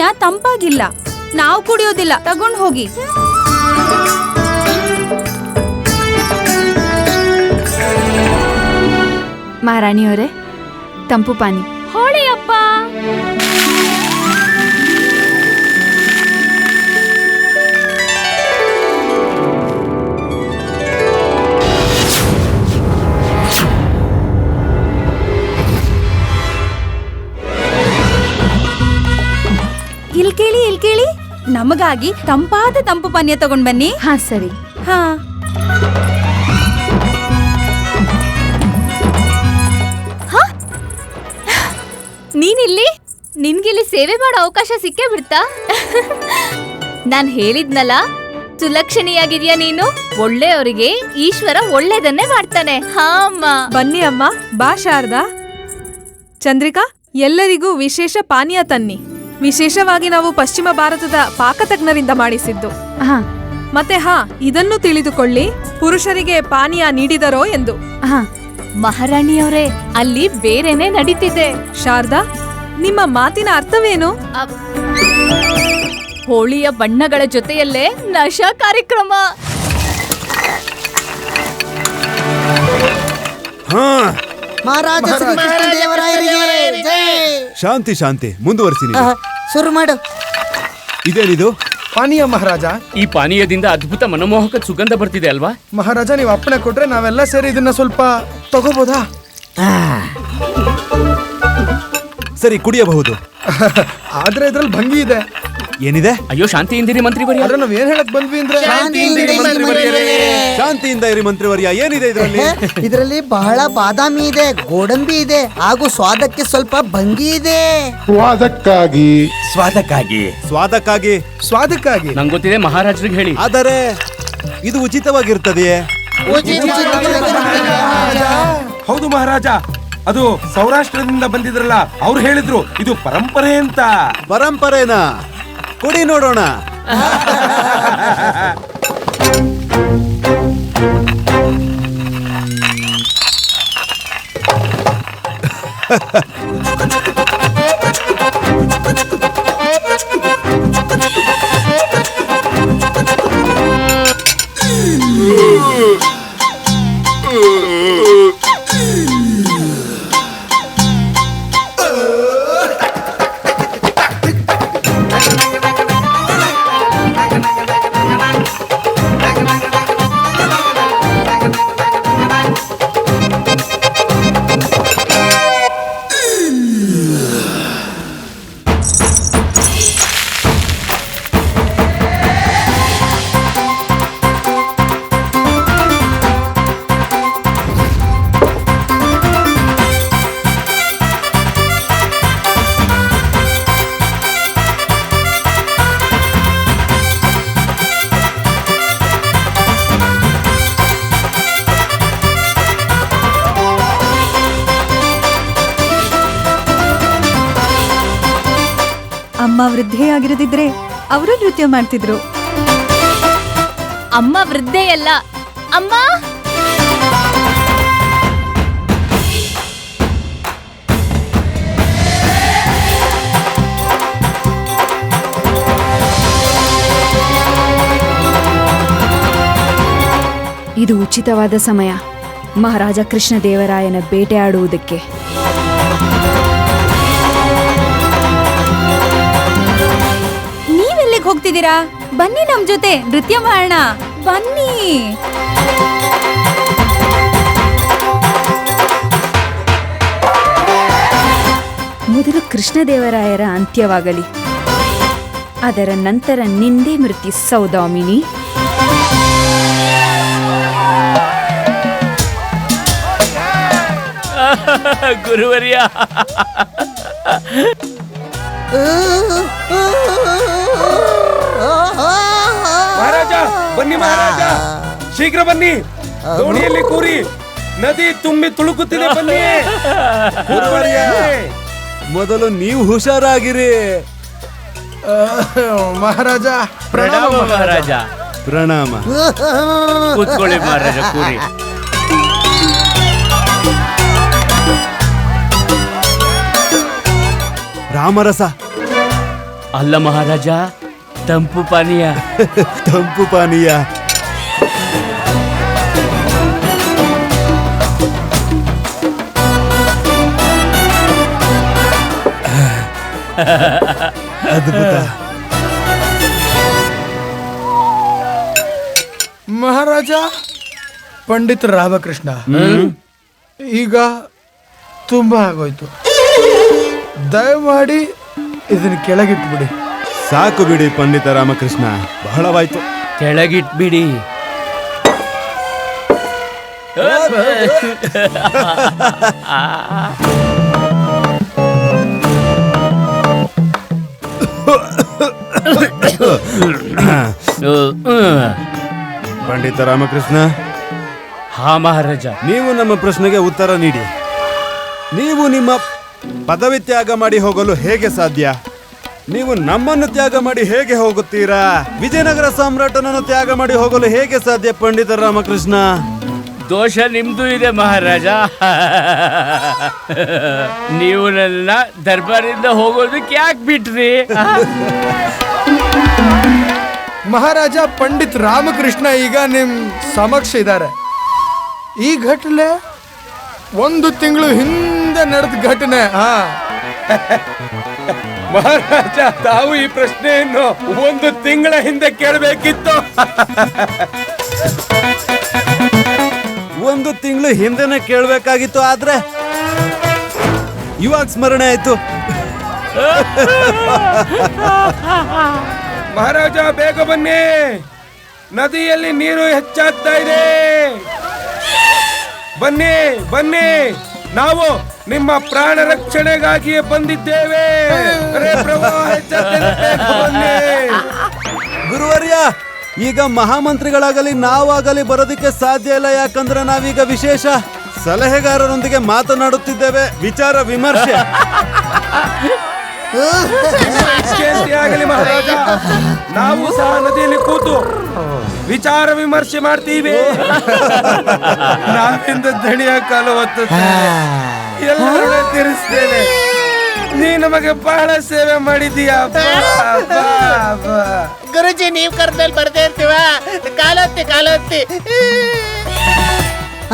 ಪಾನೀಯ ತಂಪಾಗಿಲ್ಲ. ನಾವು ಕುಡಿಯೋದಿಲ್ಲ. ತಗೊಂಡ್ ಹೋಗಿ. ಮಹಾರಾಣಿಯವರೇ ತಂಪು ಪಾನಿ. ಹೋಳಿ ಅಪ್ಪ ನಮಗಾಗಿ ತಂಪಾದ ತಂಪು ಪಾನೀಯ ತಗೊಂಡ್ ಬನ್ನಿ. ಹಾ ಸರಿ. ಹಾ. ನೀನಿಲ್ಲಿ? ನಿನ್ಗಿಲ್ಲಿ ಸೇವೆ ಮಾಡೋ ಅವಕಾಶ ಸಿಕ್ಕೇ ಬಿಡ್ತಾ? ನಾನ್ ಹೇಳಿದ್ನಲ್ಲ ಸುಲಕ್ಷಣಿಯಾಗಿದ್ಯಾ ನೀನು? ಒಳ್ಳೆಯವರಿಗೆ ಈಶ್ವರ ಒಳ್ಳೇದನ್ನೇ ಮಾಡ್ತಾನೆ. ಹಾ ಅಮ್ಮ. ಬನ್ನಿ ಅಮ್ಮ ಬಾ ಶಾರದಾ. ಚಂದ್ರಿಕಾ ಎಲ್ಲರಿಗೂ ವಿಶೇಷ ಪಾನೀಯ ತನ್ನಿ. ವಿಶೇಷವಾಗಿ ನಾವು ಪಶ್ಚಿಮ ಭಾರತದ ಪಾಕತಜ್ಞರಿಂದ ಮಾಡಿಸಿದ್ದು. ಹಾ. ಮತ್ತೆ ಹಾ ಇದನ್ನು ತಿಳಿದುಕೊಳ್ಳಿ ಪುರುಷರಿಗೆ ಪಾನೀಯ ನೀಡಿದರೋ ಎಂದು. ಹಾ. ಮಹಾರಾಣಿಯವರೇ ಅಲ್ಲಿ ಬೇರೆನೆ ನಡೀತಿದೆ. ಶಾರದಾ ನಿಮ್ಮ ಮಾತಿನ ಅರ್ಥವೇನು? ಹೋಳಿಯ ಬಣ್ಣಗಳ ಜೊತೆಯಲ್ಲೇ ನಶಾ ಕಾರ್ಯಕ್ರಮ. ಹಾ. ಮಹಾರಾಜ ಶ್ರೀಕೃಷ್ಣ ದೇವರಾಯರಿಗೆ ಜೈ. ಶಾಂತಿ ಶಾಂತಿ. ಮುಂದುವರಿಸಿ ನೀವು. ಶುರು ಮಾಡು. ಇದೇನಿದು? ಪಾನೀಯ ಮಹಾರಾಜ. ಈ ಪಾನೀಯದಿಂದ ಅದ್ಭುತ ಮನಮೋಹಕ ಸುಗಂಧ ಬರ್ತಿದೆ ಅಲ್ವಾ? ಮಹಾರಾಜ ನೀವು ಅಪ್ಪಣೆ ಕೊಟ್ರೆ ನಾವೆಲ್ಲ ಸೇರಿ ಇದನ್ನ ಸ್ವಲ್ಪ ತಗೋಬೋದಾ? ಸರಿ ಕುಡಿಯಬಹುದು. ಆದ್ರೆ ಇದ್ರಲ್ಲಿ ಭಂಗಿ ಇದೆ. ಏನಿದೆ? ಅಯ್ಯೋ ಶಾಂತಿಯಿಂದಿರಿ ಮಂತ್ರಿ ಬರೀ ಅದ್ರ ನಾವ್ ಏನ್ ಹೇಳಕ್ ಬಂದ್ವಿ ಅಂದ್ರೆ? ಶಾಂತಿಯಿಂದ ಇರಿ ಮಂತ್ರಿವರ್ಯ. ಏನಿದೆ ಇದರಲ್ಲಿ? ಇದರಲ್ಲಿ ಬಹಳ ಬಾದಾಮಿ ಇದೆ ಗೋಡಂಬಿ ಇದೆ ಹಾಗೂ ಸ್ವಾದಕ್ಕೆ ಸ್ವಲ್ಪ ಭಂಗಿ ಇದೆ. ಸ್ವಾದಕ್ಕಾಗಿ. ಸ್ವಾದಕ್ಕಾಗಿ. ಸ್ವಾದಕ್ಕಾಗಿ. ಸ್ವಾದಕ್ಕಾಗಿ. ನಂಗೆ ಗೊತ್ತಿದೆ ಮಹಾರಾಜರಿಗೆ ಹೇಳಿ. ಆದರೆ ಇದು ಉಚಿತವಾಗಿರ್ತದೆಯೇ ಹೌದು ಮಹಾರಾಜ ಅದು ಸೌರಾಷ್ಟ್ರದಿಂದ ಬಂದಿದ್ರಲ್ಲ ಅವ್ರು ಹೇಳಿದ್ರು ಇದು ಪರಂಪರೆ ಅಂತ. ಪರಂಪರೆನಾ? ಕುಡಿ ನೋಡೋಣ ವೃದ್ಧೆಯಾಗಿರದಿದ್ರೆ ಅವರು ನೃತ್ಯ ಮಾಡ್ತಿದ್ರು. ಅಮ್ಮ ವೃದ್ಧೆಯಲ್ಲ ಅಮ್ಮ! ಇದು ಉಚಿತವಾದ ಸಮಯ. ಮಹಾರಾಜ ಕೃಷ್ಣದೇವರಾಯನ ಬೇಟೆಯಾಡುವುದಕ್ಕೆ ಬನ್ನಿ ನಮ್ ಜೊತೆ ನೃತ್ಯ ಮಾಡೋಣ. ಬನ್ನಿ. ಮೊದಲು ಕೃಷ್ಣದೇವರಾಯರ ಅಂತ್ಯವಾಗಲಿ. ಅದರ ನಂತರ ನಿಂದೆ ಮೃತಿ ಸೌದಾಮಿನಿ. ಗುರುವರ್ಯ. ಮಹಾರಾಜ ಬನ್ನಿ ಮಹಾರಾಜ. ಶೀಘ್ರ ಬನ್ನಿ. ದೋಣಿಯಲ್ಲಿ ಕೂರಿ ನದಿ ತುಂಬಿ ತುಳುಕುತ್ತಿದೆ ಬನ್ನಿ. ಮೊದಲು ನೀವು ಹುಷಾರಾಗಿರಿ. ಮಹಾರಾಜ ಪ್ರಣಾಮ ಮಹಾರಾಜ. ಪ್ರಣಾಮ. ಕೂತ್ಕೊಳ್ಳಿ ಮಹಾರಾಜ ಕೂರಿ. ರಾಮರಸ. ಅಲ್ಲ ಮಹಾರಾಜ ತಂಪು ಪಾನೀಯ. ತಂಪು ಪಾನೀಯ. ಅದ್ಭುತ. ಮಹಾರಾಜ ಪಂಡಿತ್ ರಾಮಕೃಷ್ಣ. ಈಗ ತುಂಬಾ ಆಗೋಯ್ತು. ದಯಮಾಡಿ ಇದನ್ನ ಕೆಳಗಿಟ್ಬಿಡಿ. ಸಾಕು ಬಿಡಿ ಪಂಡಿತ ರಾಮಕೃಷ್ಣ. ಬಹಳವಾಯ್ತು. ಕೆಳಗಿಟ್ಬಿಡಿ. ಪಂಡಿತ ರಾಮಕೃಷ್ಣ. ಹಾ ಮಹಾರಾಜ. ನೀವು ನಮ್ಮ ಪ್ರಶ್ನೆಗೆ ಉತ್ತರ ನೀಡಿ. ನೀವು ನಿಮ್ಮ ಪದವಿ ತ್ಯಾಗ ಮಾಡಿ ಹೋಗಲು ಹೇಗೆ ಸಾಧ್ಯ? ನೀವು ನಮ್ಮನ್ನು ತ್ಯಾಗ ಮಾಡಿ ಹೇಗೆ ಹೋಗುತ್ತೀರಾ? ವಿಜಯನಗರ ಸಾಮ್ರಾಟನನ್ನು ತ್ಯಾಗ ಮಾಡಿ ಹೋಗಲು ಹೇಗೆ ಸಾಧ್ಯ ಪಂಡಿತ ರಾಮಕೃಷ್ಣ? ದೋಷ ನಿಮ್ದು ಇದೆ ಮಹಾರಾಜ. ನೀವು ನನ್ನ ದರ್ಬಾರಿಂದ ಹೋಗೋದಕ್ಕೆ ಯಾಕೆ ಬಿಟ್ರಿ? ಮಹಾರಾಜ ಪಂಡಿತ್ ರಾಮಕೃಷ್ಣ ಈಗ ನಿಮ್ ಸಮಕ್ಷ ಇದ್ದಾರೆ. ಈ ಘಟನೆ ಒಂದು ತಿಂಗಳು ಹಿಂದೆ ನಡೆದ ಘಟನೆ ಹಾ. ಮಹಾರಾಜ ತಾವು ಈ ಪ್ರಶ್ನೆಯನ್ನು ಒಂದು ತಿಂಗಳ ಹಿಂದೆ ಕೇಳಬೇಕಿತ್ತು. ಒಂದು ತಿಂಗಳು ಹಿಂದೆನೆ ಕೇಳಬೇಕಾಗಿತ್ತು ಆದ್ರೆ ಇವಾಗ ಸ್ಮರಣೆ ಆಯ್ತು. ಮಹಾರಾಜ ಬೇಗ ಬನ್ನಿ. ನದಿಯಲ್ಲಿ ನೀರು ಹೆಚ್ಚಾಗ್ತಾ ಇದೆ. ಬನ್ನಿ ಬನ್ನಿ. ನಾವು ನಿಮ್ಮ ಪ್ರಾಣ ರಕ್ಷಣೆಗಾಗಿಯೇ ಬಂದಿದ್ದೇವೆ. ಅರೆ, ಪ್ರವಾಹ ಹೆಚ್ಚಾಗ್ತಿದೆ, ಬನ್ನಿ. ಗುರುವರ್ಯ ಈಗ ಮಹಾಮಂತ್ರಿಗಳಾಗಲಿ ನಾವಾಗಲಿ ಬರೋದಕ್ಕೆ ಸಾಧ್ಯ ಇಲ್ಲ ಯಾಕಂದ್ರೆ ನಾವೀಗ ವಿಶೇಷ ಸಲಹೆಗಾರರೊಂದಿಗೆ ಮಾತನಾಡುತ್ತಿದ್ದೇವೆ. ವಿಚಾರ ವಿಮರ್ಶೆ. ಆಗಲಿ ಮಹಾರಾಜ. ನಾವು ಸಹ ನದಿಯಲ್ಲಿ ಕೂತು ವಿಚಾರ ವಿಮರ್ಶೆ ಮಾಡ್ತೀವಿ. ನಾವಿಂದ ದಣಿಯ ಕಾಲ ಒತ್ತುತ್ತೇವೆ ಎಲ್ಲರೂ ತಿರುಸ್ತೇನೆ. ನೀ ನಮಗೆ ಬಹಳ ಸೇವೆ ಮಾಡಿದೀಯ ಬಾ, ಬಾ, ಬಾ. ಗುರುಜಿ ನೀವ್ ಕರ್ದಲ್ಲಿ ಬರ್ದೇ ಇರ್ತೀವ? ಕಾಲೊತ್ತಿ ಕಾಲೊತ್ತಿ.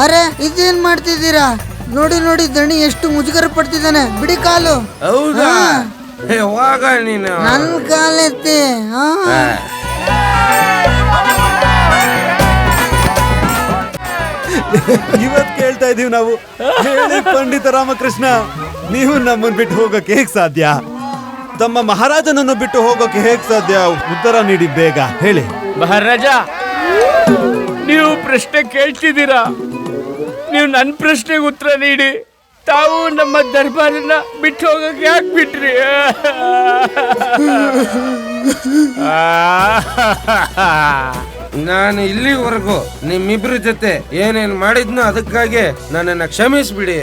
ಅರೆ ಇದೇನ್ ಮಾಡ್ತಿದ್ದೀರಾ? ನೋಡಿ ನೋಡಿ ದಣಿ ಎಷ್ಟು ಮುಜುಗರ ಪಡ್ತಿದ್ದಾನೆ. ಬಿಡಿ ಕಾಲು. ಹೌದಾ? ಯಾವಾಗ ನೀನು. ನನ್ ಕಾಲೆತ್ತಿ ಹಾ. ಇವತ್ ಕೇಳ್ತಾ ಇದೀವಿ ನಾವು. ಹೇಳಿ ಪಂಡಿತ ರಾಮಕೃಷ್ಣ ನೀವು ನಮ್ಮನ್ನು ಬಿಟ್ಟು ಹೋಗಕ್ಕೆ ಹೇಗ್ ಸಾಧ್ಯ? ತಮ್ಮ ಮಹಾರಾಜನನ್ನು ಬಿಟ್ಟು ಹೋಗೋಕೆ ಹೇಗ್ ಸಾಧ್ಯ? ಉತ್ತರ ನೀಡಿ ಬೇಗ ಹೇಳಿ. ಮಹಾರಾಜ ನೀವು ಪ್ರಶ್ನೆ ಕೇಳ್ತಿದ್ದೀರಾ? ನೀವು ನನ್ನ ಪ್ರಶ್ನೆಗೆ ಉತ್ತರ ನೀಡಿ. ತಾವು ನಮ್ಮ ದರ್ಬಾರನ್ನ ಬಿಟ್ಟು ಹೋಗಕ್ಕೆ ಯಾಕೆ ಬಿಟ್ರಿ? ನಾನು ಇಲ್ಲಿವರೆಗೂ ನಿಮ್ಮಿಬ್ರ ಜೊತೆ ಏನೇನ್ ಮಾಡಿದ್ನೋ ಅದಕ್ಕಾಗಿ ನನ್ನನ್ನ ಕ್ಷಮಿಸ್ಬಿಡಿ.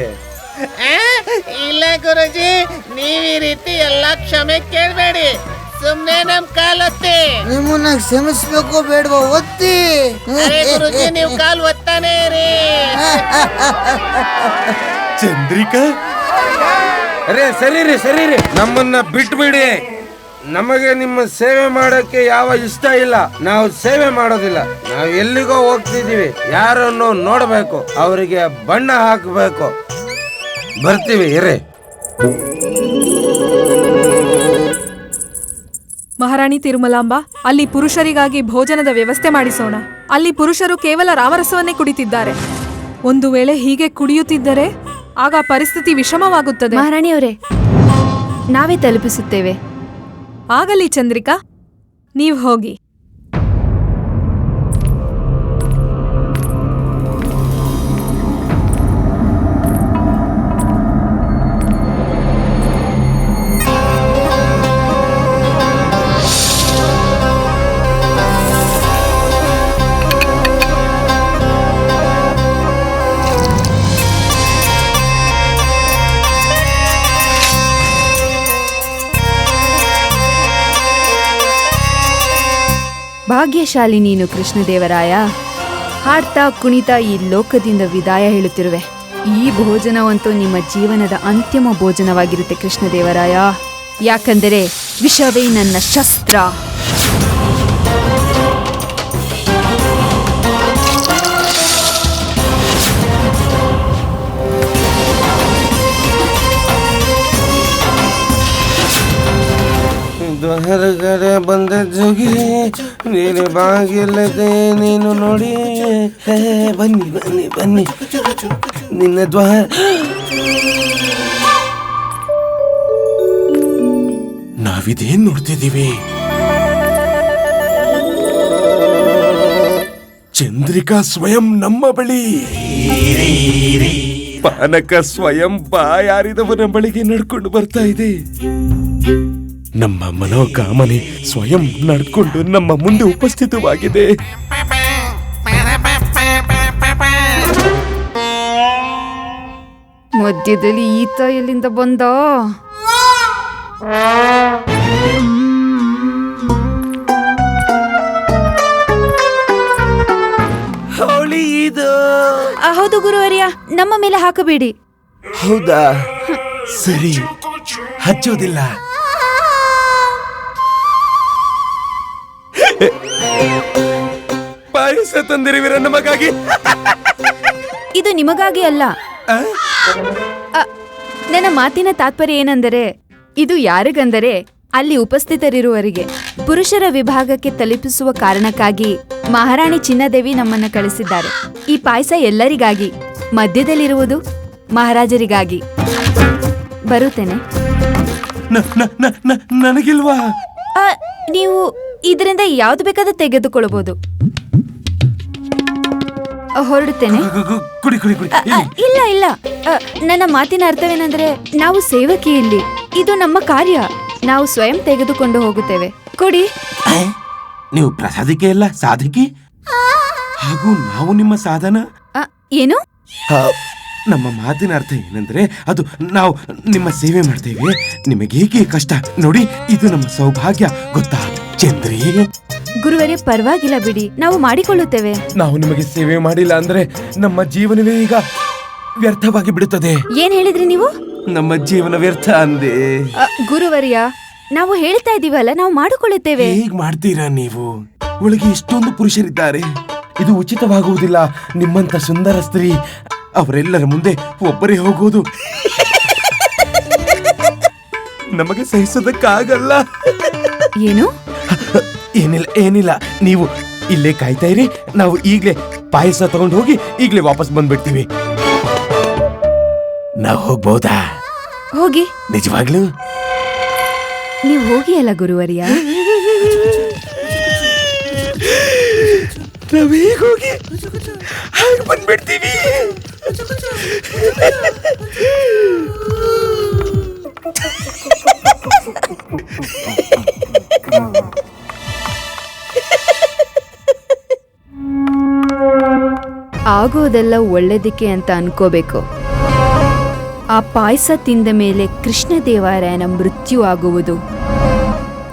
ಇಲ್ಲ ಗುರುಜಿ ನೀವ್ ಈ ರೀತಿ ಎಲ್ಲಾ ಕ್ಷಮೆ ಕೇಳ್ಬೇಡಿ. ಸುಮ್ನೆ ನಮ್ ಕಾಲತ್ತೆ. ನಿಮ್ಮನ್ನ ಕ್ಷಮಿಸ್ಬೇಕು ಬೇಡವಾ ಒತ್ತಿ. ಗುರುಜಿ ನೀವು ಕಾಲ್ ಒತ್ತಾನೆ ರೀ ಚಂದ್ರಿಕಾ? ಅರೆ ಸರಿ ರೀ ಸರಿ ರೀ. ನಮ್ಮನ್ನ ಬಿಟ್ಬಿಡಿ. ನಮಗೆ ನಿಮ್ಮ ಸೇವೆ ಮಾಡೋಕೆ ಯಾವ ಇಷ್ಟ ಇಲ್ಲ. ನಾವು ಸೇವೆ ಮಾಡೋದಿಲ್ಲ. ನಾವು ಎಲ್ಲಿಗೋ ಹೋಗ್ತಿದೀವಿ ಯಾರನ್ನು ನೋಡಬೇಕು ಅವರಿಗೆ ಬಣ್ಣ ಹಾಕಬೇಕು. ಬರ್ತೀವಿ ಇರೇ. ಮಹಾರಾಣಿ ತಿರುಮಲಾಂಬ ಅಲ್ಲಿ ಪುರುಷರಿಗಾಗಿ ಭೋಜನದ ವ್ಯವಸ್ಥೆ ಮಾಡಿಸೋಣ. ಅಲ್ಲಿ ಪುರುಷರು ಕೇವಲ ರಾಮರಸವನ್ನೇ ಕುಡಿತಿದ್ದಾರೆ. ಒಂದು ವೇಳೆ ಹೀಗೆ ಕುಡಿಯುತ್ತಿದ್ದರೆ ಆಗ ಪರಿಸ್ಥಿತಿ ವಿಷಮವಾಗುತ್ತದೆ. ಮಹಾರಾಣಿಯವರೇ ನಾವೇ ತಲುಪಿಸುತ್ತೇವೆ. ಆಗಲಿ ಚಂದ್ರಿಕಾ ನೀವು ಹೋಗಿ. ಭಾಗ್ಯಶಾಲಿ ನೀನು ಕೃಷ್ಣದೇವರಾಯ. ಹಾಡ್ತಾ ಕುಣಿತಾ ಈ ಲೋಕದಿಂದ ವಿದಾಯ ಹೇಳುತ್ತಿರುವೆ. ಈ ಭೋಜನವಂತೂ ನಿಮ್ಮ ಜೀವನದ ಅಂತಿಮ ಭೋಜನವಾಗಿರುತ್ತೆ ಕೃಷ್ಣದೇವರಾಯ. ಯಾಕಂದರೆ ವಿಷವೇ ನನ್ನ ಶಸ್ತ್ರ. ಬಂದ ಜೋಗಿ ನೀನು ಬಾಗಿಲ್ಲದೆ ನೀನು ನೋಡಿ. ಬನ್ನಿ ಬನ್ನಿ ಬನ್ನಿ. ನಿನ್ನ ದ್ವಾರ. ನಾವಿದೇನ್ ನೋಡ್ತಿದ್ದೀವಿ. ಚಂದ್ರಿಕಾ ಸ್ವಯಂ ನಮ್ಮ ಬಳಿ. ಪಾನಕ ಸ್ವಯಂ ಬಾಯಾರಿದವನ ಬಳಿಗೆ ನಡ್ಕೊಂಡು ಬರ್ತಾ ಇದೆ. ನಮ್ಮ ಮನೋಕಾಮನೆ ಸ್ವಯಂ ನಡ್ಕೊಂಡು ನಮ್ಮ ಮುಂದೆ ಉಪಸ್ಥಿತವಾಗಿದೆ. ಮಧ್ಯದಲ್ಲಿ ಈತ ಎಲ್ಲಿಂದ ಬಂದ? ಹೋಳಿ ಇದು. ಆ, ಹೌದು ಗುರುವರಿಯ ನಮ್ಮ ಮೇಲೆ ಹಾಕಬೇಡಿ. ಹೌದಾ? ಸರಿ ಹಚ್ಚೋದಿಲ್ಲ. ತಂದಿರುವಿರ ನಮಗಾಗಿ. ಇದು ನಿಮಗಾಗಿ ಅಲ್ಲ. ಅ, ನನ್ನ ಮಾತಿನ ತಾತ್ಪರ್ಯ ಏನೆಂದರೆ ಇದು ಯಾರಿಗಂದರೆ ಅಲ್ಲಿ ಉಪಸ್ಥಿತರಿರುವವರಿಗೆ ಪುರುಷರ ವಿಭಾಗಕ್ಕೆ ತಲುಪಿಸುವ ಕಾರಣಕ್ಕಾಗಿ ಮಹಾರಾಣಿ ಚಿನ್ನದೇವಿ ನಮ್ಮನ್ನು ಕಳಿಸಿದ್ದಾರೆ. ಈ ಪಾಯಸ ಎಲ್ಲರಿಗಾಗಿ ಮಧ್ಯದಲ್ಲಿರುವುದು ಮಹಾರಾಜರಿಗಾಗಿ. ಬರುತ್ತೇನೆ. ನ- ನ- ನ- ನ- ನನಗಿಲ್ವಾ? ಅ, ನೀವು ಇದರಿಂದ ಯಾವ್ದು ಬೇಕಾದ್ರೂ ತೆಗೆದುಕೊಳ್ಳಬಹುದು. ಹೊರಡುತ್ತೇನೆ. ಕುಡಿ ಕುಡಿ ಕುಡಿ. ಅ, ಇಲ್ಲ. ಇಲ್ಲ ಅ, ನನ್ನ ಮಾತಿನ ಅರ್ಥವೇನೆಂದರೆ ನಾವು ಸೇವಕಿ ಇಲ್ಲಿ. ಇದು ನಮ್ಮ ಕಾರ್ಯ. ನಾವು ಸ್ವಯಂ ತೆಗೆದುಕೊಂಡು ಹೋಗುತ್ತೇವೆ. ಕೊಡಿ. ನೀವು ಪ್ರಸಾದಿಕೆ ಅಲ್ಲ ಸಾಧಕಿ? ಹಾಗೂ ನಾವು ನಿಮ್ಮ ಸಾಧನ? ಅ, ಏನು? ಆ, ನಮ್ಮ ಮಾತಿನ ಅರ್ಥ ಏನಂದ್ರೆ ಅದು ನಾವು ನಿಮ್ಮ ಸೇವೆ ಮಾಡ್ತೇವೆ. ನಿಮಗೆ ಏಕೆ ಕಷ್ಟ? ನೋಡಿ ಇದು ನಮ್ಮ ಸೌಭಾಗ್ಯ. ಗೊತ್ತಾ ಚಂದ್ರಿ? ಗುರುವರೇ ಪರವಾಗಿಲ್ಲ ಬಿಡಿ. ನಾವು ಮಾಡಿಕೊಳ್ಳುತ್ತೇವೆ. ನಾವು ನಿಮಗೆ ಸೇವೆ ಮಾಡಿಲ್ಲ ಅಂದ್ರೆ ನಮ್ಮ ಜೀವನವೇ ಈಗ ವ್ಯರ್ಥವಾಗಿ ಬಿಡುತ್ತದೆ. ಏನ್ ಹೇಳಿದ್ರಿ ನೀವು? ನಮ್ಮ ಜೀವನ ವ್ಯರ್ಥ ಅಂದೆ. ಅ, ಗುರುವರ್ಯ ನಾವು ಹೇಳ್ತಾ ಇದೀವಲ್ಲ ನಾವು ಮಾಡಿಕೊಳ್ಳುತ್ತೇವೆ. ಹೇಗ್ ಮಾಡ್ತೀರಾ ನೀವು? ಒಳಗೆ ಇಷ್ಟೊಂದು ಪುರುಷರಿದ್ದಾರೆ. ಇದು ಉಚಿತವಾಗುವುದಿಲ್ಲ. ನಿಮ್ಮಂತ ಸುಂದರ ಸ್ತ್ರೀ ಅವರೆಲ್ಲರ ಮುಂದೆ ಒಬ್ಬರೇ ಹೋಗುವುದು. ನಮಗೆ ಸಹಿಸೋದಕ್ಕಾಗಲ್ಲ. ಏನು? ಏನಿಲ್ಲ ಏನಿಲ್ಲ. ನೀವು ಇಲ್ಲೇ ಕಾಯ್ತಾ ಇರಿ. ನಾವು ಈಗಲೇ ಪಾಯಸ ತಗೊಂಡು ಹೋಗಿ ಈಗಲೇ ವಾಪಸ್ ಬಂದ್ಬಿಡ್ತೀವಿ. ನಾವು ಹೋಗ್ಬೋದಾ? ಹೋಗಿ. ನಿಜವಾಗ್ಲೂ? ನೀವು ಹೋಗಿ ಅಲ್ಲ ಗುರುವರಿಯ. ನಾವ್ ಹೇಗ್ ಹೋಗಿ? ಹಾಗೆ ಬಂದ್ಬಿಡ್ತೀವಿ. ಆಗೋದೆಲ್ಲ ಒಳ್ಳೆಯದಕ್ಕೆ ಅಂತ ಅನ್ಕೋಬೇಕು. ಆ ಪಾಯಸ ತಿಂದ ಮೇಲೆ ಕೃಷ್ಣದೇವರಾಯನ ಮೃತ್ಯು ಆಗುವುದು.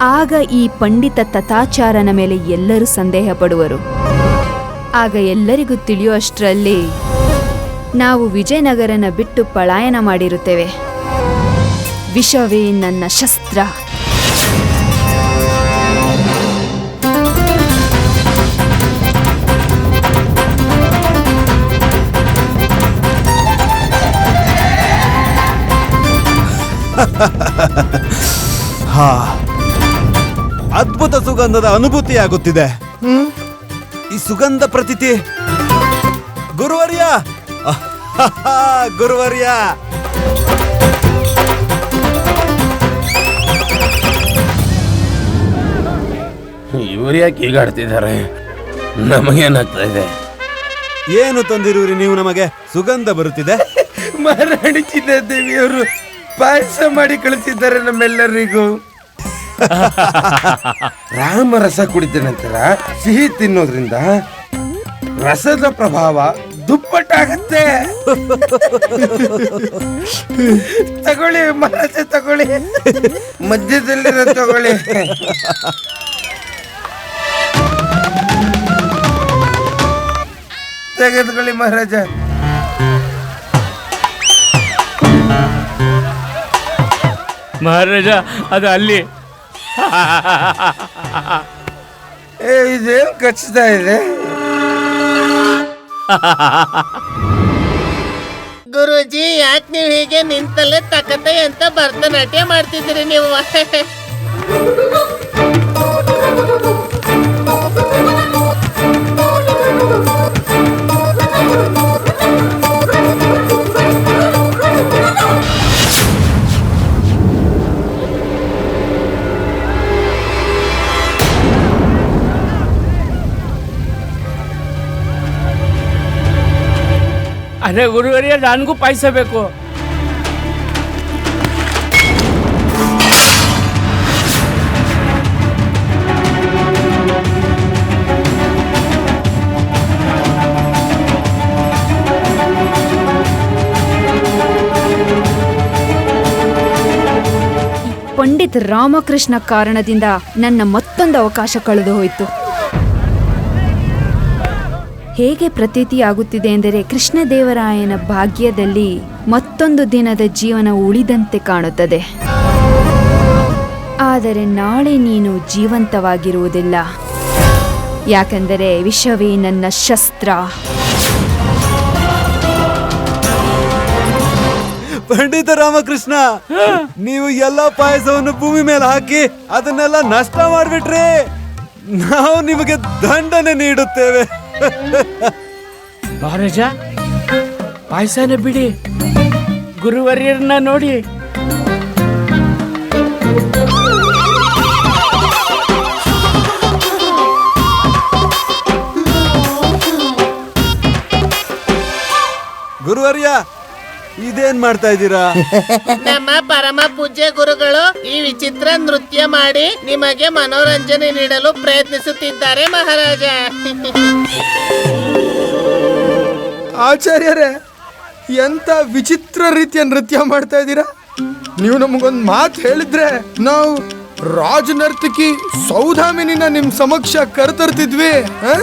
ಆಗ ಈ ಪಂಡಿತ ತಥಾಚಾರನ ಮೇಲೆ ಎಲ್ಲರೂ ಸಂದೇಹ ಪಡುವರು ಆಗ ಎಲ್ಲರಿಗೂ ತಿಳಿಯುವಷ್ಟರಲ್ಲಿ ನಾವು ವಿಜಯನಗರನ ಬಿಟ್ಟು ಪಲಾಯನ ಮಾಡಿರುತ್ತೇವೆ. ವಿಷವೇ ನನ್ನ ಶಸ್ತ್ರ. ಹಾ. ಅದ್ಭುತ ಸುಗಂಧದ ಅನುಭೂತಿ ಆಗುತ್ತಿದೆ ಈ ಸುಗಂಧ ಪ್ರತೀತಿ. ಗುರುವರ್ಯ! ಗುರುವರ್ಯ! ಇವ್ರು ಯಾಕೆ ಈಗಾಡ್ತಿದ್ದಾರೆ ನಮಗೇನಾಗ್ತಾ ಇದೆ? ಏನು ತಂದಿರುವಿರಿ ನೀವು ನಮಗೆ? ಸುಗಂಧ ಬರುತ್ತಿದೆ. ಮರಣಿಸಿದ ಚಿನ್ನದೇವಿಯವರು ಪಾಯಸ ಮಾಡಿ ಕಳಿಸಿದ್ದಾರೆ ನಮ್ಮೆಲ್ಲರಿಗೂ. ರಾಮರಸ ಕುಡಿದ ನಂತರ ಸಿಹಿ ತಿನ್ನೋದ್ರಿಂದ ರಸದ ಪ್ರಭಾವ ದುಪ್ಪಟ್ಟಾಗತ್ತೆ. ತಗೊಳ್ಳಿ ಮಹಾರಾಜ, ತಗೊಳ್ಳಿ. ಮಧ್ಯದಲ್ಲಿ ತಗೊಳ್ಳಿ. ತೆಗೆದುಕೊಳ್ಳಿ ಮಹಾರಾಜ. ಮಹಾರಾಜ ಅದು ಅಲ್ಲಿ. ಏ ಕಚ್ಚುತ್ತಾ ಕಚ್ತಾ ಇದೆ? ಗುರುಜಿ ಯಾಕೆ ನೀವು ಹೀಗೆ ನಿಂತಲ್ಲೇ ತಕತೆ ಅಂತ ಭರತನಾಟ್ಯ ಮಾಡ್ತಿದ್ರಿ ನೀವು? ಅದೇ ಗುರುವರಿಯ ನನಗೂ ಪಾಯಸ ಬೇಕು. ಪಂಡಿತ್ ರಾಮಕೃಷ್ಣ ಕಾರಣದಿಂದ ನನ್ನ ಮತ್ತೊಂದು ಅವಕಾಶ ಕಳೆದು ಹೋಯಿತು. ಹೇಗೆ ಪ್ರತೀತಿಯಾಗುತ್ತಿದೆ ಎಂದರೆ ಕೃಷ್ಣದೇವರಾಯನ ಭಾಗ್ಯದಲ್ಲಿ ಮತ್ತೊಂದು ದಿನದ ಜೀವನ ಉಳಿದಂತೆ ಕಾಣುತ್ತದೆ. ಆದರೆ ನಾಳೆ ನೀನು ಜೀವಂತವಾಗಿರುವುದಿಲ್ಲ. ಯಾಕೆಂದರೆ ವಿಷವೇ ನನ್ನ ಶಸ್ತ್ರ. ಪಂಡಿತ ರಾಮಕೃಷ್ಣ, ನೀವು ಎಲ್ಲ ಪಾಯಸವನ್ನು ಭೂಮಿ ಮೇಲೆ ಹಾಕಿ ಅದನ್ನೆಲ್ಲ ನಷ್ಟ ಮಾಡಿಬಿಟ್ರಿ. ನಾವು ನಿಮಗೆ ದಂಡನೆ ನೀಡುತ್ತೇವೆ. ಮಹಾರಾಜ ಪಾಯಸನ ಬಿಡಿ. ಗುರುವರ್ಯರನ್ನ ನೋಡಿ. ಇದೇನ್ ಮಾಡ್ತಾ ಇದ್ದೀರಾ? ನಮ್ಮ ಪರಮ ಪೂಜ್ಯ ಗುರುಗಳು ಈ ವಿಚಿತ್ರ ನೃತ್ಯ ಮಾಡಿ ನಿಮಗೆ ಮನೋರಂಜನೆ ನೀಡಲು ಪ್ರಯತ್ನಿಸುತ್ತಿದ್ದಾರೆ ಮಹಾರಾಜ. ಆಚಾರ್ಯರೇ ಎಂತ ವಿಚಿತ್ರ ರೀತಿಯ ನೃತ್ಯ ಮಾಡ್ತಾ ಇದ್ದೀರಾ? ನೀವು ನಮಗೊಂದು ಮಾತು ಹೇಳಿದ್ರೆ ನಾವು ರಾಜ ನರ್ತಕಿ ಸೌಧಾಮಿನಿನ ನಿಮ್ ಸಮಕ್ಷ ಕರೆತರ್ತಿದ್ವಿ ಆ?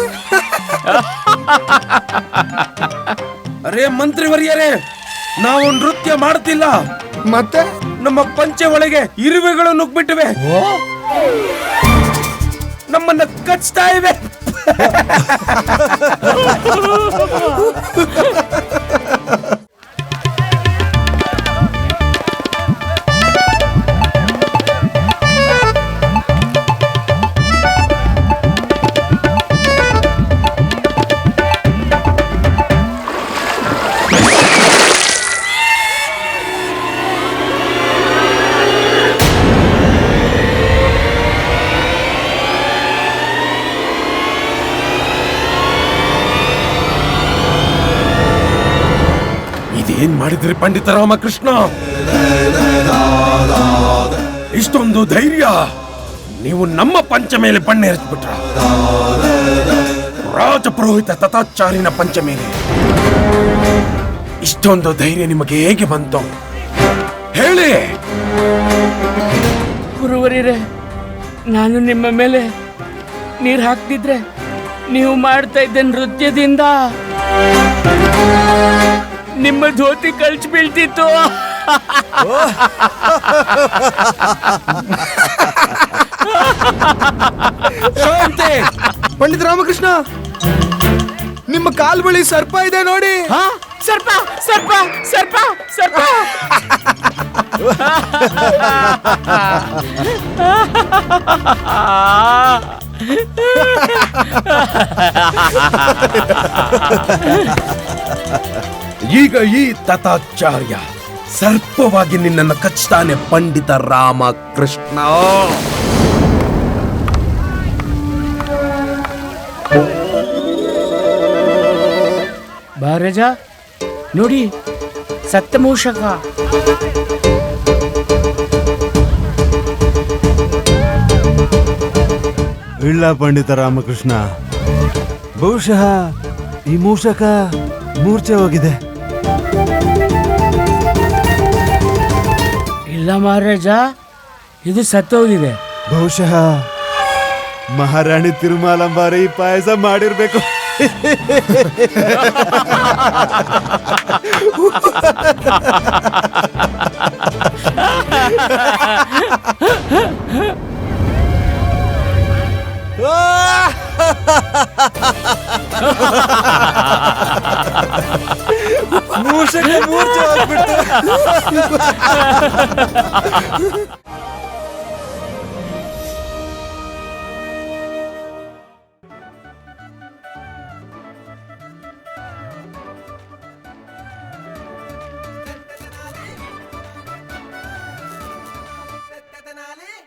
ಅರೇ ಮಂತ್ರಿವರ್ಯರೇ ನಾವು ನೃತ್ಯ ಮಾಡ್ತಿಲ್ಲ. ಮತ್ತೆ? ನಮ್ಮ ಪಂಚೆ ಒಳಗೆ ಇರುವೆಗಳು ನುಗ್ಬಿಟ್ಟಿವೆ. ನಮ್ಮನ್ನ ಕಚ್ತಾ ಇವೆ. ಇದೇನ್ ಮಾಡಿದ್ರಿ ಪಂಡಿತ ರಾಮಕೃಷ್ಣ? ಇಷ್ಟೊಂದು ಧೈರ್ಯ ನೀವು ನಮ್ಮ ಪಂಚ ಮೇಲೆ ಬಣ್ಣ ಎರಚ್ಬಿಟ್ರ ರಾಜಪುರೋಹಿತ ತಥಾಚಾರಿನ ಪಂಚ ಮೇಲೆ. ಇಷ್ಟೊಂದು ಧೈರ್ಯ ನಿಮಗೆ ಹೇಗೆ ಬಂತು? ಹೇಳಿ. ಗುರುವರಿರೆ ನಾನು ನಿಮ್ಮ ಮೇಲೆ ನೀರು ಹಾಕ್ತಿದ್ರೆ ನೀವು ಮಾಡ್ತಾ ಇದ್ದ ನೃತ್ಯದಿಂದ ನಿಮ್ಮ ಧೋತಿ ಕಳ್ಚಿ ಬೀಳ್ತಿತ್ತು. ಶಾಂತಿ! ಪಂಡಿತ ರಾಮಕೃಷ್ಣ! ನಿಮ್ಮ ಕಾಲ್ ಬಳಿ ಸರ್ಪ ಇದೆ ನೋಡಿ. ಹಾ? ಸರ್ಪ ಸರ್ಪ ಸರ್ಪ ಸರ್ಪ. ಈಗ ಈ ತಥಾಚಾರ್ಯ ಸರ್ಪವಾಗಿ ನಿನ್ನನ್ನು ಕಚ್ತಾನೆ ಪಂಡಿತ ರಾಮಕೃಷ್ಣ. ಬಾರಜ ನೋಡಿ ಸತ್ಯಮೂಷಕ. ಇಲ್ಲ ಪಂಡಿತ ರಾಮಕೃಷ್ಣ ಬಹುಶಃ ಈ ಮೂಷಕ ಮೂರ್ಛೆ ಹೋಗಿದೆ. ಇಲ್ಲ ಮಹಾರಾಜ ಇದು ಸತ್ತೋಗಿದೆ ಬಹುಶಃ ಮಹಾರಾಣಿ ತಿರುಮಾಲಂಬಾರಿ ಈ ಪಾಯಸ ಮಾಡಿರ್ಬೇಕು. ಮೂಷಕ ಮೂರ್ಛೆ ಹೋಗ್ಬಿಡ್ತು